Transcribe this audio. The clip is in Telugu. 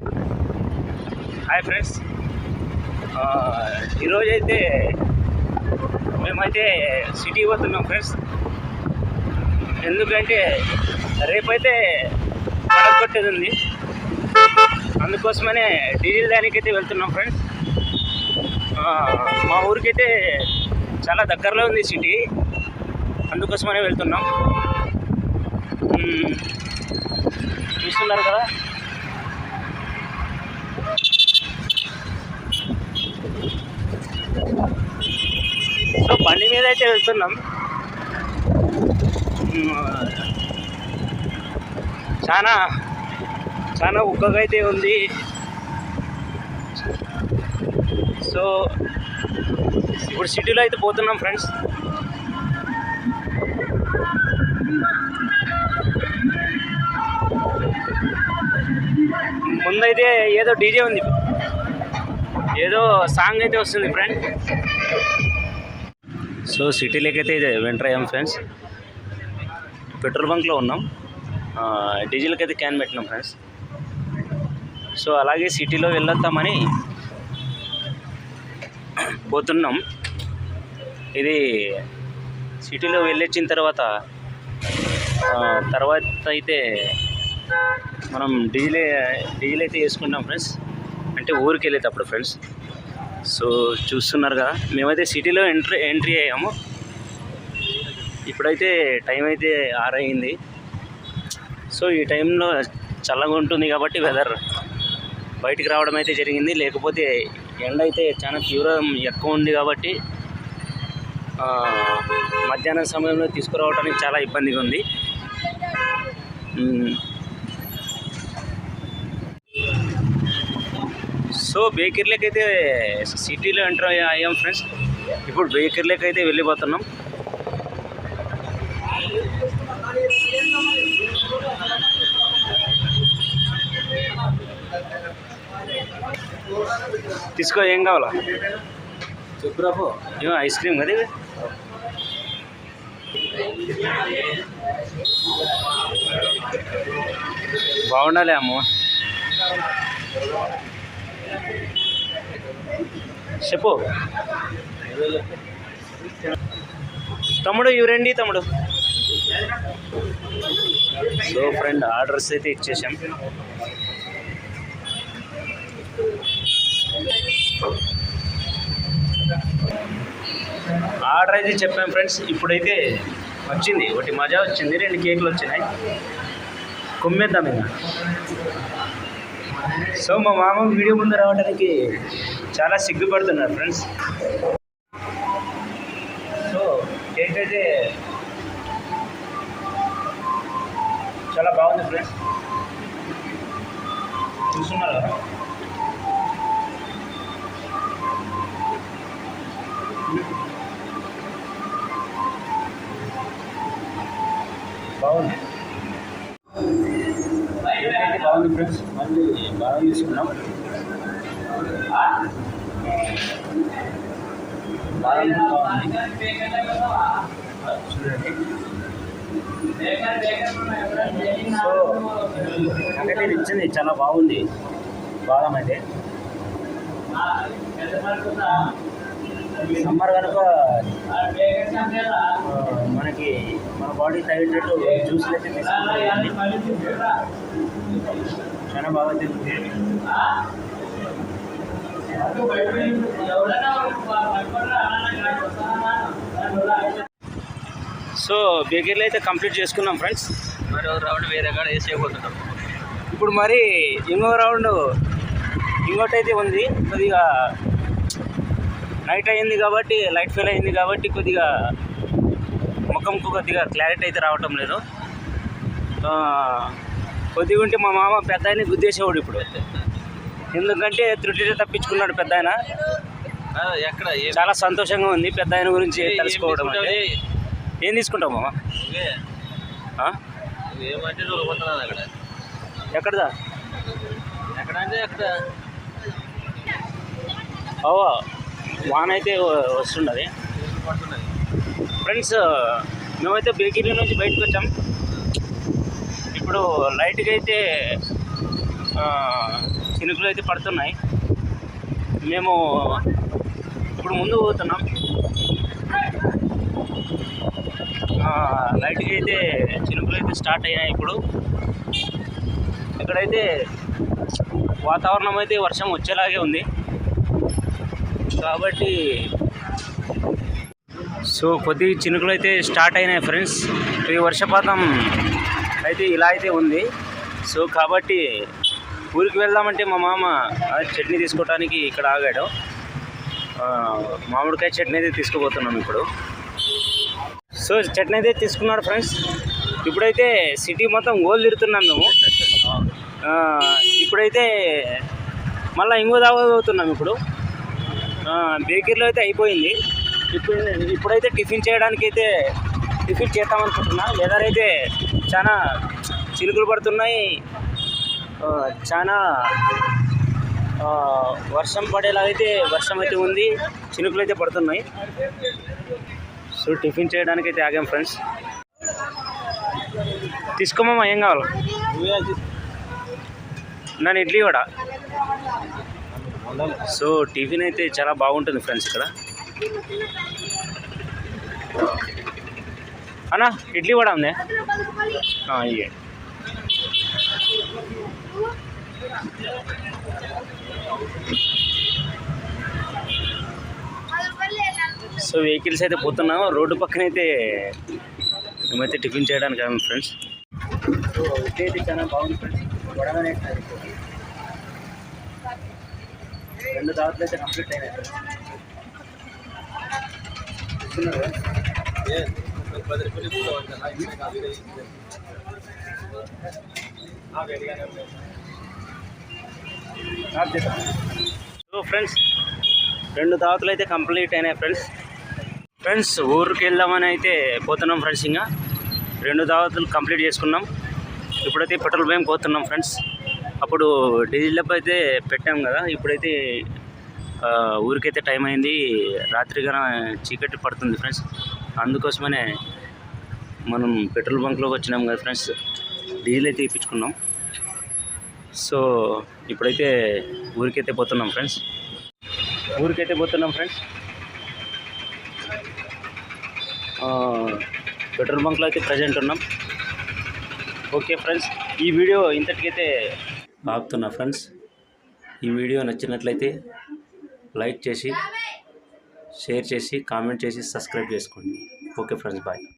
హాయ్ ఫ్రెండ్స్ ఈరోజు అయితే మేమైతే సిటీ పోతున్నాం ఫ్రెండ్స్ ఎందుకంటే రేపైతే పడక కొట్టేది ఉంది. అందుకోసమనే డీజిల్ దానికైతే వెళ్తున్నాం ఫ్రెండ్స్ మా ఊరికైతే చాలా దగ్గరలో ఉంది సిటీ. అందుకోసమనే వెళ్తున్నాం. చూస్తున్నారు కదా? ఏదైతే అయితే వెళ్తున్నాం. చాలా చాలా ఉక్కగా అయితే ఉంది. సో ఇప్పుడు సిటీలో అయితే పోతున్నాం ఫ్రెండ్స్. ముందైతే ఏదో డీజే ఉంది. ఏదో సాంగ్ అయితే వస్తుంది ఫ్రెండ్ సో సిటీలోకి అయితే ఇది వెంటర్ అయ్యాం ఫ్రెండ్స్. పెట్రోల్ బంక్లో ఉన్నాం. డీజిల్కి అయితే క్యాన్ పెట్టినాం ఫ్రెండ్స్. సో అలాగే సిటీలో వెళ్ళొద్దామని పోతున్నాం. ఇది సిటీలో వెళ్ళొచ్చిన తర్వాత తర్వాత అయితే మనం డీజిల్ డీజిల్ అయితే వేసుకుంటాం ఫ్రెండ్స్. అంటే ఊరికి వెళ్ళేటప్పుడు ఫ్రెండ్స్. సో చూస్తున్నారు కదా మేమైతే సిటీలో ఎంట్రీ ఎంట్రీ అయ్యాము. ఇప్పుడైతే టైం అయితే ఆరయింది సో ఈ టైంలో చల్లగా ఉంటుంది కాబట్టి వెదర్ బయటికి రావడం అయితే జరిగింది. లేకపోతే ఎండ అయితే చాలా తీవ్రం ఎక్కువ ఉంది కాబట్టి మధ్యాహ్నం సమయంలో తీసుకురావడానికి చాలా ఇబ్బందిగా ఉంది. సో బేకరీలోకి అయితే సిటీలో ఎంటర్ అయ్యాం ఫ్రెండ్స్. ఇప్పుడు బేకరీలోకి అయితే వెళ్ళిపోతున్నాం. తీసుకో ఏం కావాలా? చెప్పురాపో ఏమో ఐస్ క్రీమ్ కదా బాగుండాలి అమ్మ. చెప్పు. తమ్ముడు ఇవి రండి తమ్ముడు? సో ఫ్రెండ్ ఆర్డర్స్ అయితే ఇచ్చేసాం. ఆర్డర్ అయితే చెప్పాం ఫ్రెండ్స్ ఇప్పుడైతే వచ్చింది. ఒకటి మజా వచ్చింది రెండు కేకులు వచ్చినాయి. కొమ్మేద్దాం ఇంకా. సో మా మామ వీడియో ముందు రావడానికి చాలా సిగ్గుపడుతున్నారు ఫ్రెండ్స్ సో కేక్ అయితే చాలా బాగుంది ఫ్రెండ్స్ చూస్తున్నారు? బాగుంది. బాగుంది ఫ్రెండ్స్ మళ్ళీ బాగా తీసుకున్నాం. చూడండి. సో నాకైతే ఇచ్చింది చాలా బాగుంది. బాదం అయితే సమ్మర్ కనుక మనకి మన బాడీ తగ్గట్టు జ్యూస్లు అయితే తీసుకుంటాం. చాలా బాగా సో బేకరీలో అయితే కంప్లీట్ చేసుకున్నాం ఫ్రెండ్స్. మరో రౌండ్ వేరే కాడ వేసేయబోతున్నాం ఇప్పుడు మరి ఇంకో రౌండ్ ఇంకోటి అయితే ఉంది. కొద్దిగా నైట్ అయింది కాబట్టి లైట్ ఫెయిల్ అయింది కాబట్టి కొద్దిగా ముఖంకు కొద్దిగా క్లారిటీ అయితే రావటం లేదు. కొద్దిగా ఉంటే మా మామ పెద్ద ఆయన గుద్దేసేవాడు ఇప్పుడు. ఎందుకంటే త్రుటిలో తప్పించుకున్నాడు పెద్ద ఆయన. ఎక్కడ? చాలా సంతోషంగా ఉంది పెద్ద ఆయన గురించి తెలుసుకోవడం అంటే? ఏం తీసుకుంటావు మామ? ఎక్కడదా? ఎక్కడ అవా వాన అయితే వ- వస్తున్నది పడుతున్నది ఫ్రెండ్స్ మేమైతే బేకరీ నుంచి బయటకు వచ్చాం. ఇప్పుడు లైట్గా అయితే చినుకులు అయితే పడుతున్నాయి. మేము ఇప్పుడు ముందు పోతున్నాం. లైట్గా అయితే చినుకులు అయితే స్టార్ట్ అయ్యాయి ఇప్పుడు. ఇక్కడైతే వాతావరణం అయితే వర్షం వచ్చేలాగే ఉంది. కాబట్టి సో కొద్ది చినుకులు అయితే స్టార్ట్ అయినాయి ఫ్రెండ్స్. ఈ వర్షపాతం అయితే ఇలా అయితే ఉంది. సో కాబట్టి ఊరికి వెళ్దామంటే మా మామ చట్నీ తీసుకోవడానికి ఇక్కడ ఆగాడు. మామిడికాయ చట్నీ అయితే తీసుకుపోతున్నాం ఇప్పుడు. సో చట్నీ అయితే తీసుకున్నాడు ఫ్రెండ్స్. ఇప్పుడైతే సిటీ మొత్తం గోల్ తిడుతున్నాం మేము. ఇప్పుడైతే మళ్ళీ ఇంకో తాగుతున్నాం ఇప్పుడు. బేకరీలో అయితే అయిపోయింది. ఇప్పుడు ఇప్పుడైతే టిఫిన్ చేయడానికి అయితే టిఫిన్ చేద్దామనుకుంటున్నా వెదర్ అయితే చాలా చినుకులు పడుతున్నాయి. చాలా వర్షం పడేలాగైతే వర్షం అయితే ఉంది. చినుకులు అయితే పడుతున్నాయి. సో టిఫిన్ చేయడానికి అయితే ఆగాం ఫ్రెండ్స్. తీసుకోమమ్మా ఏం కావాలి? నన్ను ఇడ్లీ కూడా సో టిఫిన్ అయితే చాలా బాగుంటుంది ఫ్రెండ్స్ ఇక్కడ. అన్నా ఇడ్లీ కూడా ఉందే? సో వెహికల్స్ అయితే పోతున్నాం రోడ్డు పక్కన అయితే మేమైతే టిఫిన్ చేయడానికి ఆగాం ఫ్రెండ్స్. అయితే చాలా బాగుంది ఫ్రెండ్స్ రెండు అయితే కంప్లీట్ అయినాయి హలో సో ఫ్రెండ్స్ రెండు దావతులు అయితే కంప్లీట్ అయినాయి ఫ్రెండ్స్ ఫ్రెండ్స్ ఊరికి వెళ్దామని అయితే పోతున్నాం ఫ్రెండ్స్ ఇంకా. రెండు దావతులు కంప్లీట్ చేసుకున్నాం. ఇప్పుడైతే పెట్రోల్ బ్యాంక్ పోతున్నాం ఫ్రెండ్స్ అప్పుడు డీజిల్ డబ్బు అయితే పెట్టాం కదా. ఇప్పుడైతే ఊరికైతే టైం అయింది. రాత్రిగా చీకటి పడుతుంది ఫ్రెండ్స్ అందుకోసమనే మనం పెట్రోల్ బంక్లోకి వచ్చినాం కదా ఫ్రెండ్స్. డీజిల్ అయితే ఇప్పించుకున్నాం. సో ఇప్పుడైతే ఊరికైతే పోతున్నాం ఫ్రెండ్స్. ఊరికైతే పోతున్నాం ఫ్రెండ్స్. పెట్రోల్ బంక్లో అయితే ప్రజెంట్ ఉన్నాం. ఓకే ఫ్రెండ్స్ ఈ వీడియో ఇంతటికైతే ఆపుతున్నా ఫ్రెండ్స్. ఈ వీడియో నచ్చినట్లయితే లైక్ చేసి షేర్ చేసి కామెంట్ చేసి సబ్స్క్రైబ్ చేసుకోండి. Okay friends bye.